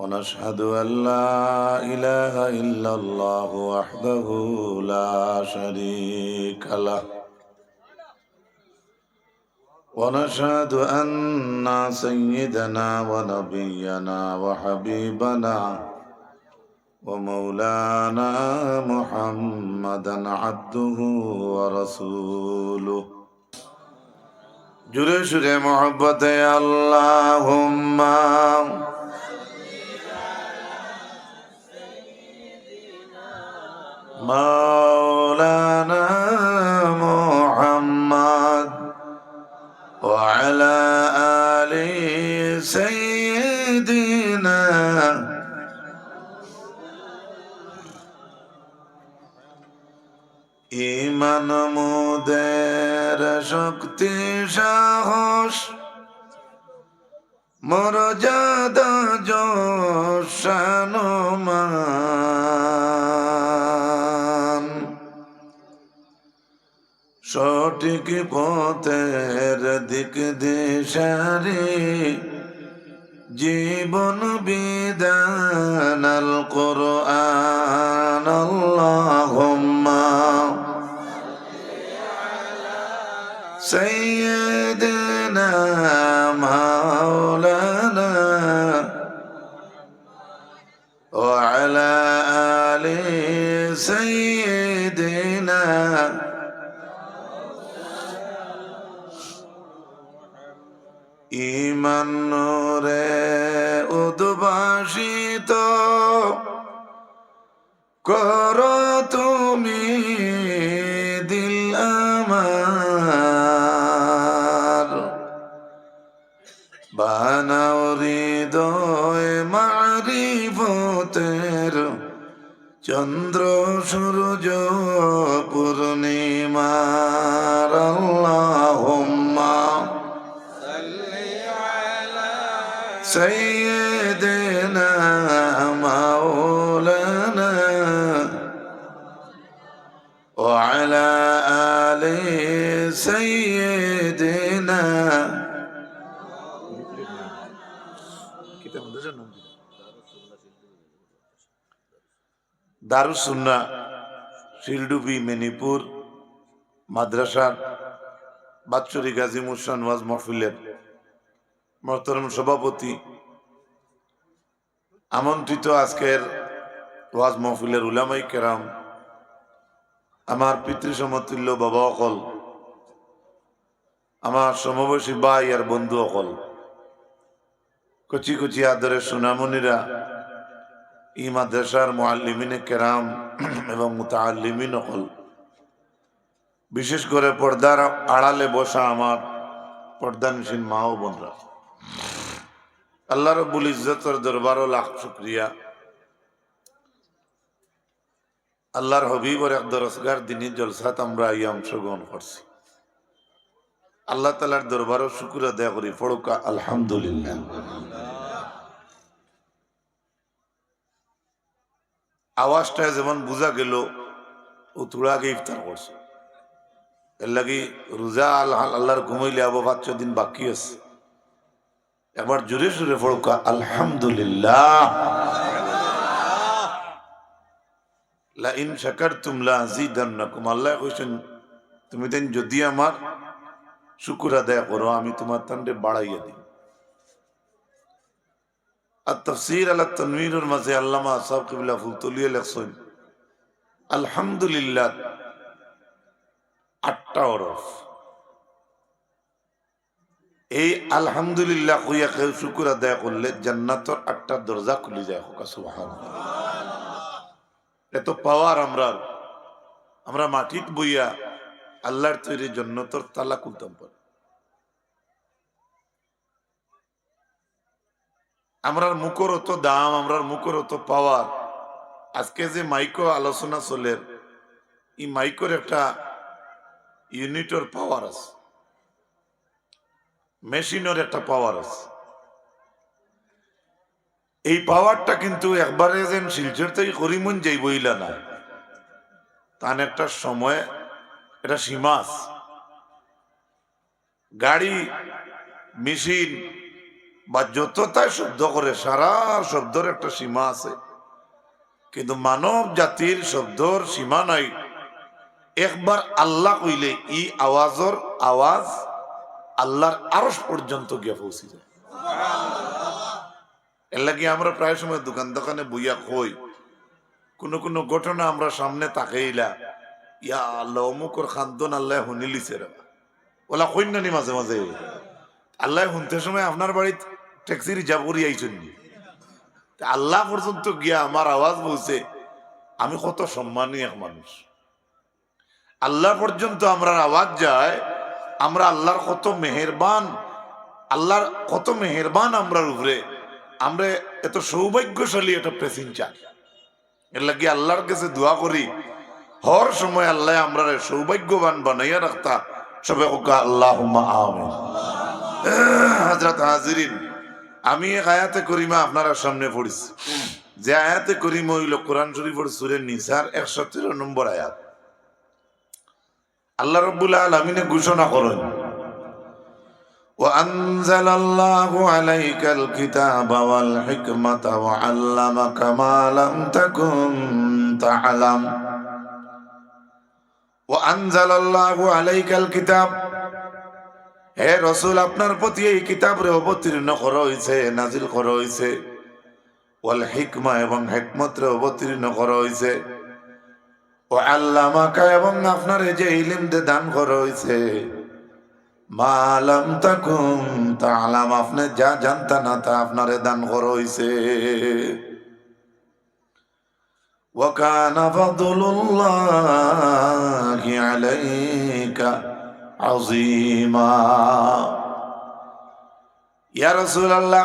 ونشهد أن لا إله إلا الله وحده لا شريك له. ونشهد أن سيدنا ونبينا وحبيبنا ومولانا محمدا عبده ورسوله. جري شري محبت اللهم مولانا محمد وعلى آل سيدنا ইমান মুদের শক্তি সাহস মরজাদা জসানুমান সঠিক পথের দিক দিশারি জীবন বিধান আল কোরআন আল্লাহুম্মা سيدنا مولانا وعلى آل سيدنا কর তুমি দিল আমার। বানাও হৃদয় মারিফতের চন্দ্র সূর্য পূর্ণিমার। আল্লাহুম্মা দারুসুন্না শিলডুবি, মেনিপুর মাদ্রাসার বাৎসরিক গাজী মুসান ওয়াজ মহফিলের মহতরম সভাপতি। আমন্ত্রিত আজকের ওয়াজ মহফিলের উলামাই কেরাম, আমার পিতৃ সমতুল্য বাবা অকল, আমার সমবয়সী ভাই আর বন্ধু অকল, কচি কচি আদরের সোনামণিরা ই মাদ্রাসার মোয়াল্লিমিনে কেরাম এবং মুতাল্লিমিন অকল বিশেষ করে পর্দার আড়ালে বসা আমার পর্দানসীন মা ও বোনরা। আল্লাহ রব্বুল ইজ্জতর দরবারও লাখ শুক্রিয়া। আল্লাহর হবিবর এক দরসগার দিনই জলসাত আমরা এই অংশগ্রহণ করছি। আল্লাহ তালার দরবারও শুক্র আদায় করি। ফড়কা আলহামদুলিল্লাহ। আওয়াজটা যেমন বোঝা গেল, ও তুড়া আগে ইফতার করছে। এর লাগি রোজা আল্লাহ, আল্লাহর ঘুমাইলে আবো পাঁচ দিন বাকি আছে। একবার জোরে সুরে ফড়কা আলহামদুলিল্লাহ। লা ইন শাকারতুম লা আযীদান্নাকুম। আল্লাহ কইছেন, তুমি দেন যদি আমার শুকর আদায় করো, আমি তোমার তান্ডে বাড়াইয়া দিই আর তফসির আলা তনবীরের মাঝে আল্লামা সাহেব কিবলা ফুলতলিয়া লেখছেন আলহামদুলিল্লাহ আটটা অরফ এই আলহামদুলিল্লাহ কইয়া কেউ শুকুর আদায় করলে জান্নাতর আটটা দরজা খুলে যায় হোকা সুবহান এত পাওয়ার আমরা আমরা মাটিত বইয়া আল্লাহর তৈরি জন্নতর তালা খুলতাম পারি। আমরার মুখর অত দাম, আমরার মুখর অত পাওয়ার আজকে যে মাইকো আলোচনা চলে, এই মাইকোর একটা ইউনিটর পাওয়ার আছে। মেশিনের একটা পাওয়ার আছে। এই পাওয়ারটা কিন্তু একবারে যেন শিলচর থেকে করিমন যাই বইলা না। তার একটা সময় এটা সীমা আছে। গাড়ি মেশিন বা যতটাই শব্দ করে, সারা শব্দের একটা সীমা আছে। কিন্তু মানব জাতির শব্দর সীমা নাই। একবার আল্লাহ কইলে ই আওয়াজর আওয়াজ আল্লাহর আরস পর্যন্ত গিয়ে পৌঁছে যায়। এর লাগি আমরা প্রায় সময় দোকান দোকানে বইয়া কই, কোনো কোনো ঘটনা আমরা সামনে তাকাইলা, ইয়া আল্লাহ, অমুকর খান্দন আল্লাহ শুনিলিছে রে ওলা কইনানি মাঝে মাঝে। আল্লাহ শুনতে সময় আপনার বাড়িতে ট্যাক্সি রিজার্ভ করি আইছেন? আল্লাহ পর্যন্ত গিয়া আমার আওয়াজ বলছে, আমি কত সম্মানী এক মানুষ। আল্লাহ পর্যন্ত আমরা আওয়াজ যায়, আমরা আল্লাহর কত মেহেরবান, আল্লাহর কত মেহেরবান আমরার উপরে। আমরা এত সৌভাগ্যশালী একটা প্যাসেঞ্জার। এর লাগি আল্লাহর কাছে দোয়া করি, হর সময় আল্লাহ আমরা সৌভাগ্যবান বানাইয়া রাখতা। সবে ওকা আল্লাহ হাজরত হাজিরিন আমি এক আয়াতে করিমা আপনারা সামনে পড়িছি যে আয়াতে করিমা হইল কোরআন শরীফের সুরের নিসার একশো তেরো নম্বর আয়াত আল্লাহ রব্বুল আলমিনে ঘোষণা করেন وأنزل الله عليك الكتاب والحكمة وعلمك ما لم تكن تعلم وأنزل الله عليك الكتاب হে রসুল আপনার প্রতি এই কিতাবরে অবতীর্ণ করা হয়েছে নাজিল করা হয়েছে ওয়াল হিকমা এবং হেকমতরে অবতীর্ণ করা হয়েছে ও আল্লামাকা এবং আপনার এই যে ইলিম দে দান করা হয়েছে মালাম তাকুম তালাম আপনি যা জানতা না তা আপনারে দান করা হয়েছে وكان فضل الله عليك আজিমা ইয়া রসুল আল্লাহ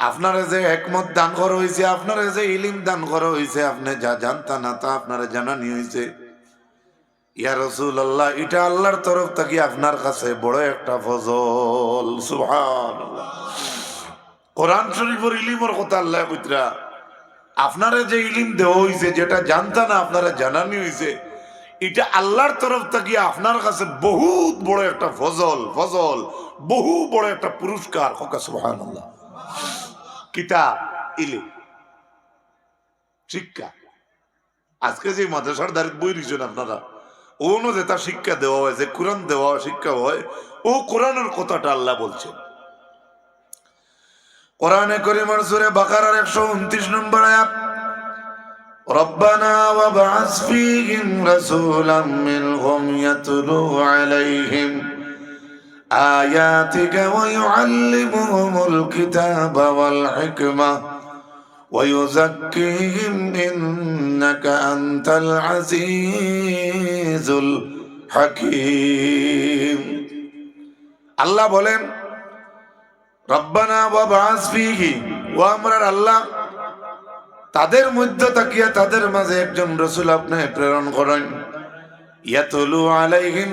আপনারা যে একমত দান করা হয়েছে আপনারা যে ইলিম দান করা হয়েছে আপনি যা জানতা না তা আপনারে জানানি হয়েছে ইয়া রসুল আল্লাহ ইটা আল্লাহর তরফ থেকে আপনার কাছে বড় একটা ফজল সুহান কোরআন শরীফের ইলিমর কথা আল্লাহ কুতরা আপনারা যে ইলিম দেওয়া হয়েছে যেটা জানতা না আপনারা জানানি হয়েছে এটা আল্লাহর তরফ থেকে আপনার কাছে বহুত বড় একটা ফজল ফজল বহু বড় একটা পুরস্কার। কিতা শিক্ষা। আজকে যে মাদ্রাসার দাঁড়িয়ে বই দিয়েছেন আপনারা ওনো যেটা শিক্ষা দেওয়া হয় যে কোরআন দেওয়া হয়, শিক্ষা হয় ও কোরআনের কথাটা আল্লাহ বলছেন। কোরআনে করিমের সুরে বাকারার একশো উনত্রিশ নম্বর আয়াত ربنا وابعث فيهم رسولا منهم يتلو عليهم آياتك ويعلمهم الكتاب والحكمة ويزكيهم إنك أنت العزيز الحكيم الله بولين ربنا وابعث فيهم وأمر الله তাদের মধ্যে তাকিয়া তাদের মাঝে একজন রসুল আপনি প্রেরণ করেন।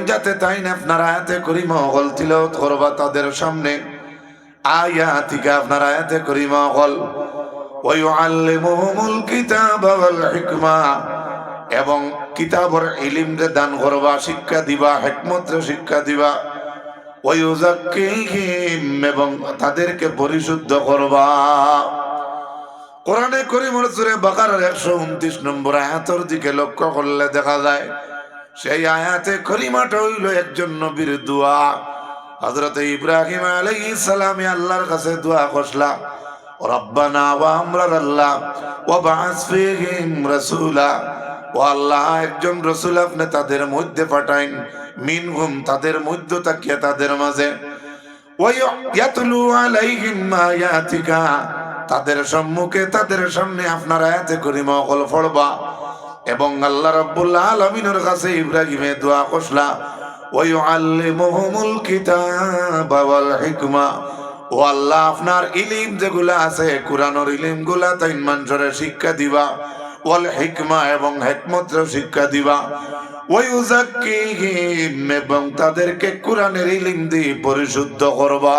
যাতে তাই না আপনার আয়াতে করিমা অগল করবা তাদের সামনে। আপনার আয়াতে করিমা এবং দান করবা, শিক্ষা দিবা হিকমত রে শিক্ষা দিবা। ওয়ায়ুযাক্কিহিম এবং তাদেরকে পরিশুদ্ধ করবা। কোরআনে করিমর সুরে বাকারার একশো উনত্রিশ নম্বর আয়াতর দিকে লক্ষ্য করলে দেখা যায়, সেই আয়াতে করিমাটা হইল একজন নবীর দোয়া। হজরত ইব্রাহিম আলাইহিস সালামে আল্লাহর কাছে দোয়া করলা রব্বানা ওয়া আমরার আল্লাহ ওয়া বা'আস ফীহিম রাসূলা ও আল্লাহ, একজন রসুল আপনি তাদের মধ্যে পাঠাইন, মিনহুম তাদের মধ্য তাকিয়া তাদের মাঝে ওয়ায়াতলু আলাইহিম আয়াতিকা তাদের সম্মুখে, তাদের সামনে আপনার আয়াতে করিমা অকল ফড়বা। এবং আল্লাহ রাব্বুল আলামিনের কাছে ইব্রাহিমে দোয়া করলা ওয়ায়ুআল্লিমুহুমুল কিতাবা ওয়াল হিকমা। ও আল্লাহ, আপনার ইলিম যেগুলা আছে, কোরআনের ইলিমগুলা তাই মানুষের শিক্ষা দিবা, ওয়াল হিকমা এবং হেকমত শিক্ষা দিবা। ওয়ায়ুজাক্কিহিম এবং তাদেরকে কোরআনের ইলম দিয়ে পরিশুদ্ধ করবা।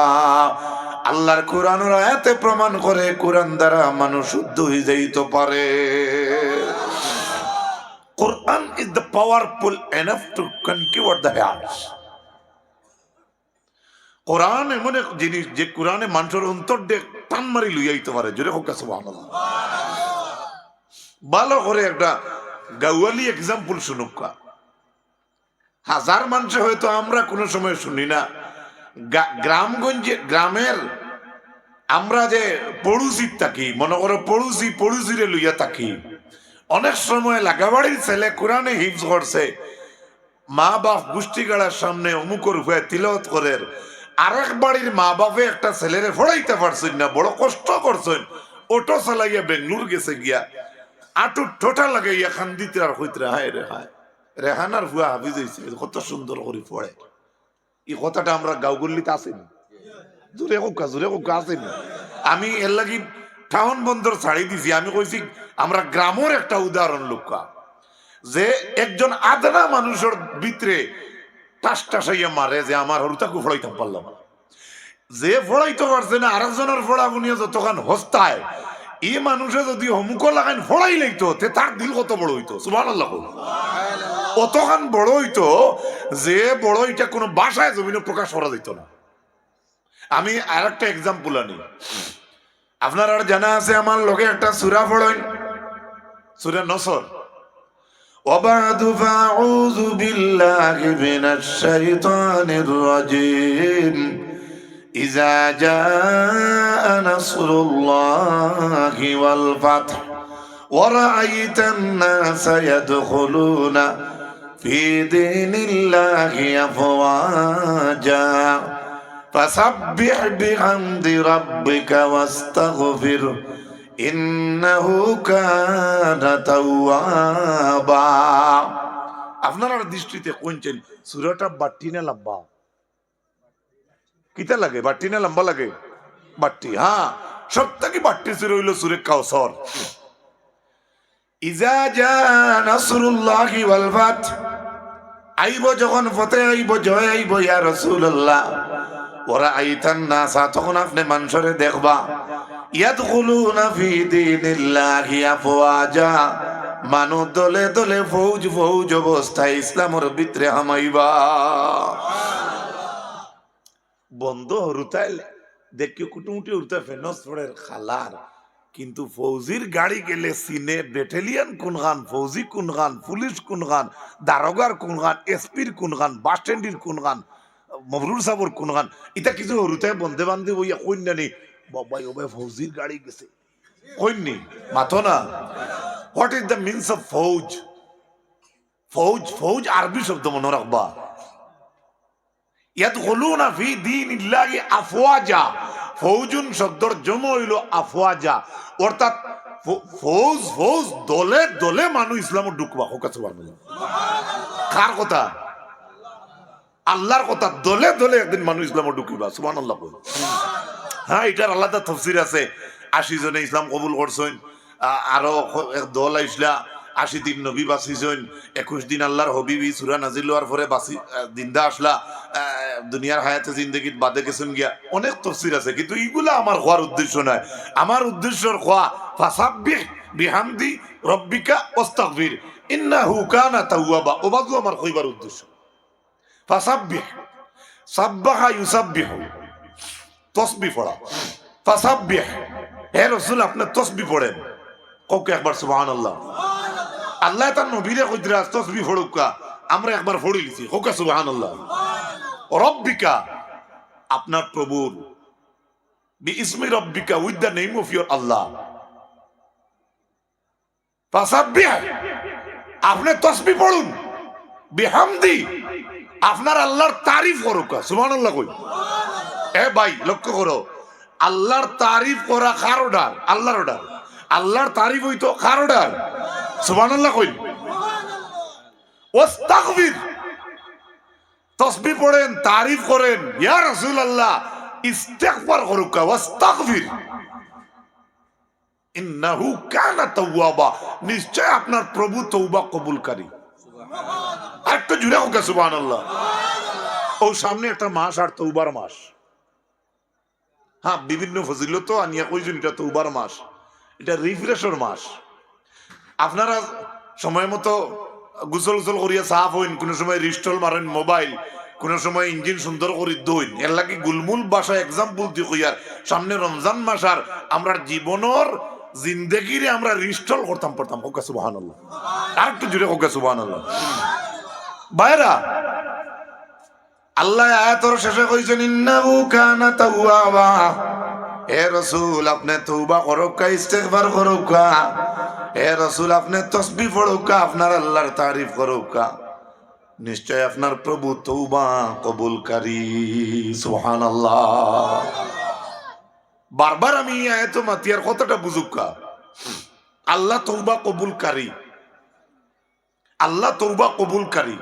আল্লাহর কোরআনের আয়াতে প্রমাণ করে, কোরআন দ্বারা মানুষ শুদ্ধ হয়ে যাইতে পারে। Quran is the powerful enough to conquer the hearts Quran এমন এক জিনিস যে কোরআনে মানুষের অন্তর দিয়ে টান মারি লইয়াইতে পারে। জোরে হোক, সুবহানাল্লাহ। ভালো করে একটা গাওয়ালি এক্সাম্পল শুনুকা হাজার মানুষ হয়তো আমরা কোনো সময় শুনি না। গ্রামগঞ্জে গ্রামের আমরা যে পড়ুসির থাকি, মনে করো পড়ুসি পড়ুসিরে লইয়া থাকি, অনেক সময় লাগাবাড়ির ছেলে কোরআনে হিপস করছে মা বাপ গোষ্ঠী গাড়ার সামনে অমুকর হয়ে তিলত করে আরেক বাড়ির মা বাপে একটা ছেলেরে ফড়াইতে পারছেন না, বড় কষ্ট করছেন অটো চালাইয়া বেঙ্গলোর গেছে গিয়া আটু ঠোঁটা লাগাইয়া খান্দিতে আর হইতে হায় রে হায় রেহানার ভুয়া হাফিজ হয়েছে কত সুন্দর করে পড়ে এই কথাটা আমরা গাঁওগুল্লিতে আসেনি জোরে কোকা জোরে কোকা আসেনি আমি এর লাগি টাউন বন্দর ছাড়ি দিছি। আমি কইছি, আমরা গ্রামের একটা উদাহরণ লোকা যে একজন আদনা মানুষের ভিতরে টাস টাসাইয়া মারে যে আমার হরুতাকে ফড়াইতাম পারলাম। যে ফড়াইতে পারছে না ফড়া যতক্ষণ হস্তায় এই মানুষে যদি হমুক লাগাইন ফড়াই লাইতো, তে তার দিল কত বড় হইতো সুবাহ অতখান বড় হইতো যে বড় এটা কোনো বাসায় জমিনে প্রকাশ করা যেত না। আমি আর একটা এক্সাম্পল আনি আপনার আর জানা আছে আমার লগে একটা সুরা পড়েন সুরা নসর وبعد فأعوذ بالله من الشيطان الرجيم إذا جاء نصر الله والفتح ورأيت الناس يدخلون في دين الله أفواجا فسبح بحمد ربك واستغفره إنه كان توابا আপনার দৃষ্টিতে কোনছেন সুরাটা বাট্টি না লম্বা কিতা লাগে বাট্টি না লম্বা লাগে বাট্টি হ্যাঁ সব থেকে বাট্টি সুরে হইল সুরে কাউসর ইজা জা নাসরুল্লাহি ওয়াল ফাত আইব যখন ফতে আইব, জয় আইব, ইয়া রাসূলুল্লাহ। ওরা আইতান নাসা তখন আপনি মানুষরে দেখবা। ফি মানু দলে দলে ফৌজ ফৌজ অবস্থায় ইসলামের ভিতরে হামাইবা। বন্ধ হরুতাইল, দেখি কুটুমুটি উঠতে ফেনস পড়ের খালার। কিন্তু ফৌজির গাড়ি গেলে সিনে ব্যাটালিয়ান কোন গান ফৌজি কোন গান পুলিশ কোন গান দারোগার কোন গান এসপির কোন গান বাস স্ট্যান্ডের কোন গান মবরুর সাবর কোন গান এটা কিছু হরুতাই বন্ধে বান্ধে ওই কন্যা নেই বাবাই ওবাই ফৌজির গাড়ি গেছে। কইনি মাথো না। What is the means of ফৌজ? ফৌজ ফৌজ আরবি শব্দ মনে রাখবা। ইয়াদখুলুনা ফি দীনিল্লাহি আফওয়াজা। ফৌজুন শব্দর জম হইল আফওয়াজা। অর্থাৎ ফৌজ ফৌজ, দলে দলে মানুষ ইসলামত ঢুকবা। হোক আছে কার কথা? আল্লাহর কথা। দলে দলে একদিন মানুষ ইসলামত ঢুকিবা। সুবহানাল্লাহ কই। হ্যাঁ এটার আলাদা তফসির আছে। আশি জনে ইসলাম কবুল করছেন। আরও দল আইসলা। আশি দিন নবী বাঁচিছেন একুশ দিন আল্লাহর হবিবি সুরা নাজিল হওয়ার পরে আহ, দিনদা আসলা দুনিয়ার হায়াতে জিন্দগিত বাদে গেছেন গিয়া। অনেক তফসির আছে কিন্তু এইগুলা আমার হওয়ার উদ্দেশ্য নয়। আমার উদ্দেশ্য হওয়া ফাসাব্বিহ বিহামদি রব্বিকা ওয়াস্তাগফির ইন্নাহু কানা তাওয়াবা। ওবাদু আমার কইবার উদ্দেশ্য। ফাসাব্বিহ সাব্বাহা ইউসাব্বিহু। তসবি পড়া। ফাসাব্বিহ হে রসুল আপনি তসবি পড়েন। কৌকে একবার সুবহান আল্লাহ আল্লাহ তার নবীরে কইতরা তসবি পড়ুকা আমরা একবার পড়ি লিছি। কৌকে সুবহান আল্লাহ রব্বিকা, আপনার প্রভুর। বি ইসমি রব্বিকা, with the name of your Allah. আপনি তসবি পড়ুন। বিহামদি, আপনার আল্লাহর তারিফ করুকা। আল্লাহ কই। এ ভাই, লক্ষ্য করো। আল্লাহর তারিফ করা কার অর্ডার? আল্লাহর অর্ডার। আল্লাহর তারিফ হইতো কার অর্ডার? সুবহানাল্লাহ কই ওয়াস্তাগফির। তসবিহ পড়েন তারিফ করেন ইয়া রাসূলুল্লাহ ইস্তিগফার করুকা ওয়াস্তাগফির। ইন্নাহু কানা তাওয়াবা। নিশ্চয় আপনার প্রভু তৌবা কবুলকারী। আরেকটা জুড়ে হোক সুবহানাল্লাহ। ও সামনে একটা মাস আর তৌবার মাস। হ্যাঁ বিভিন্ন ফজিলত আনিয়া কইছেন এটা তৌবার মাস। এটা রিফ্রেশর মাস। আপনারা সময় মতো গুসল গুসল করিয়া সাফ হইন কোনো সময় রিস্টল মারেন মোবাইল, কোন সময় ইঞ্জিন সুন্দর করি দইন। এর লাগি গুলমুল বাসা এক্সাম্পল দি কইয়ার সামনে রমজান মাস আর আমরা জীবনের জিন্দগিরে আমরা রিস্টল করতাম, পড়তাম। হোক সুবহানাল্লাহ। আর একটু জুড়ে হোক সুবহানাল্লাহ। বাইরা আল্লাহ আয়াতর শেষে কইছেন, ইন্নাহু কানা তাওয়াবা। হে রসুল, আপনি তৌবা করুকা ইস্তেগফার করুকা হে রসুল, আপনি তসবি পড়ুকা আপনার আল্লাহর তারিফ করুকা নিশ্চয় আপনার প্রভু তৌবা কবুলকারী সুবহানাল্লাহ। বারবার আমি আহে তো মাতি মাতিয়ার কতটা বুঝুকা আল্লাহ তৌবা কবুলকারী আল্লাহ তৌবা কবুলকারী